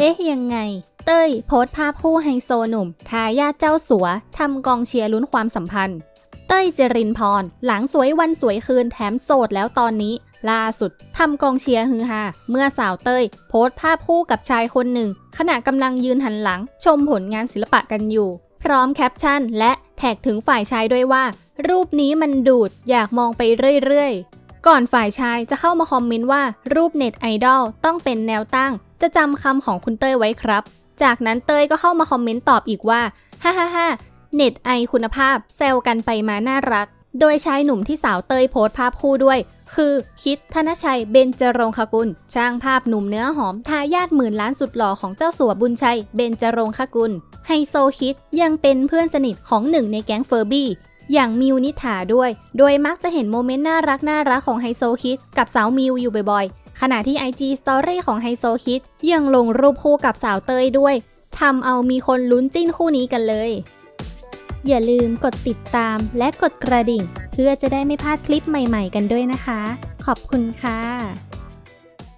เอ๊ะยังไง เต้ย โพสต์ภาพคู่ไฮโซหนุ่ม ทายาทเจ้าสัวทำกองเชียร์ลุ้นความสัมพันธ์ เต้ยเจรินพร หลังสวยวันสวยคืนแถมโสดแล้วตอนนี้ ล่าสุดทำกองเชียร์ฮือฮาเมื่อสาวเต้ย โพสต์ภาพคู่กับชายคนหนึ่ง ขณะกำลังยืนหันหลัง ชมผลงานศิลปะกันอยู่ พร้อมแคปชั่น และแท็กถึงฝ่ายชายด้วยว่า รูปนี้มันดูดอยากมองไปเรื่อยๆก่อนฝ่ายชายจะเข้ามาคอมเมนต์ว่ารูปเน็ตไอดอลต้องเป็นแนวตั้ง จะจำคำของคุณเต้ยไว้ครับ จากนั้นเต้ยก็เข้ามาคอมเมนต์ตอบอีกว่าฮ่าฮ่าฮ่าเน็ตไอคุณภาพแซวกันไปมาน่ารัก โดยชายหนุ่มที่สาวเต้ยโพสต์ภาพคู่ด้วย คือคิดธนชัยเบญจรงคกุล ช่างภาพหนุ่มเนื้อหอมทายาทหมื่นล้านสุดหล่อของเจ้าสัวบุญชัยเบญจรงคกุลไฮโซคิดยังเป็นเพื่อนสนิทของหนึ่งในแก๊งเฟอร์บี้อย่างมิวนิถาด้วย โดยมักจะเห็นโมเมนต์น่ารักน่ารักของไฮโซคิดกับสาวมิวอยู่บ่อย ขณะที่ IG Story ของไฮโซคิดยังลงรูปคู่กับสาวเต้ยด้วยทำเอามีคนลุ้นจิ้นคู่นี้กันเลย อย่าลืมกดติดตามและกดกระดิ่ง เพื่อจะได้ไม่พลาดคลิปใหม่ๆกันด้วยนะคะ ขอบคุณค่ะ